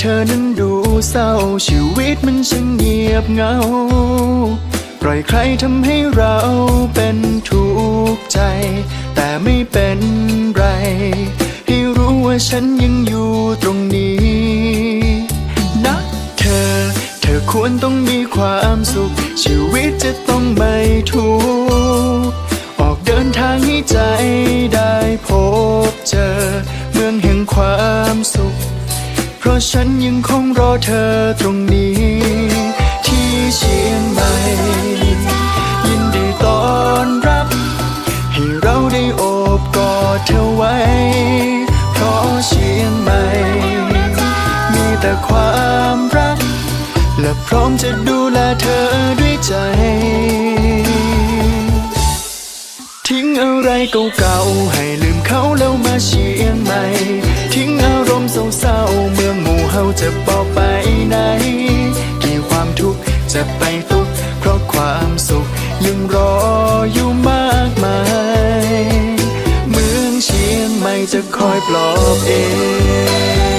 เธอนั้นดูเศร้า ชีวิตมันช่างเงียบเหงา ปล่อยใครทำให้เราเป็นทุกข์ใจ แต่ไม่เป็นไร ให้รู้ว่าฉันยังอยู่ตรงนี้นะเธอ เธอควรต้องมีความสุข ชีวิตจะต้องไม่ทุกข์ออกเดินทางให้ใจได้พบเจอ เมืองแห่งความสุข เพราะฉันยังคงรอเธอตรงนี้ ที่เชียงใหม่ยินดีต้อนรับ ให้เราได้โอบกอดเธอไว้ เพราะเชียงใหม่ มีแต่ความรัก และพร้อมจะดูแลเธอด้วยใจ ทิ้งอะไรเก่าๆให้ลืมเขาแล้วมาเชียงใหม่ เฮาจะบอกไปไหน กี่ความทุกข์จะไปตุกข์เพราะความสุขยังรออยู่มากมาย เมืองเชียงใหม่จะคอยปลอบเอง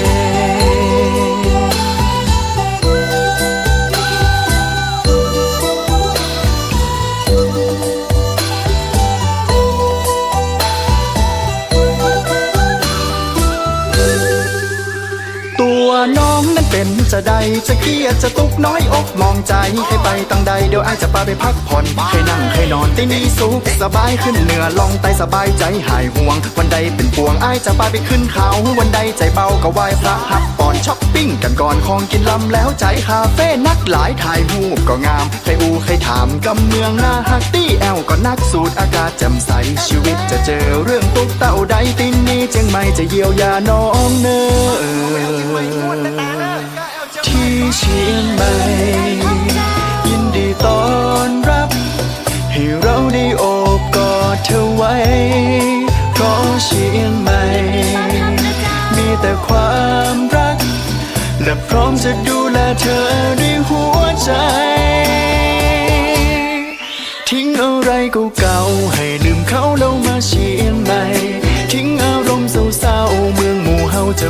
น้องนั้น เป็นจะใดจะเครียดจะตุกน้อยอกมองใจให้ไปตั้งใดเดี๋ยวอายจะพาไปพักผ่อนให้นั่งให้นอนที่นี่สุขสบายขึ้นเหนือลองไตสบายใจหายห่วง วันใดเป็นปวงอายจะพาไปขึ้นเขาวันใดใจเบาก็ไหว้พระหักปอนช้อปปิ้งกันก่อนของกินลำแล้วใจคาเฟ่นักหลายถ่ายรูปก็งามใครอูใครถามกำเมืองหน้าฮักตี้แอลก็นักสูตรอากาศแจ่มใสชีวิตจะเจอเรื่องตุกเต่าใดตินนี้เจียงใหม่จะเยียวยาน้องเนอ ขอไว้เพราะเชียงใหม่ มีแต่ความรัก และพร้อมจะดูแลเธอด้วยหัวใจ ทิ้งอะไรเก่าๆให้ลืมเขาแล้วมาเชียงใหม่ ทิ้งอารมณ์เศร้าๆเมืองหมู่เฮาจะ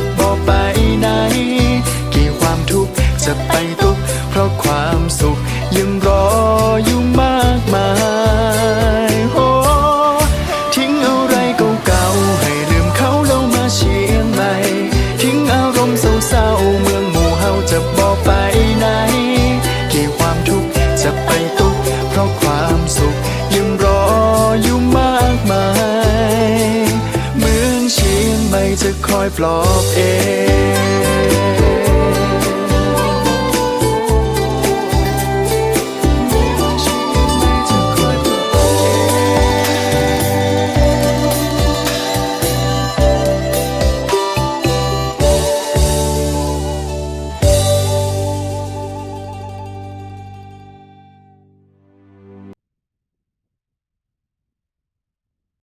ไม่จะคอยปลอบเอง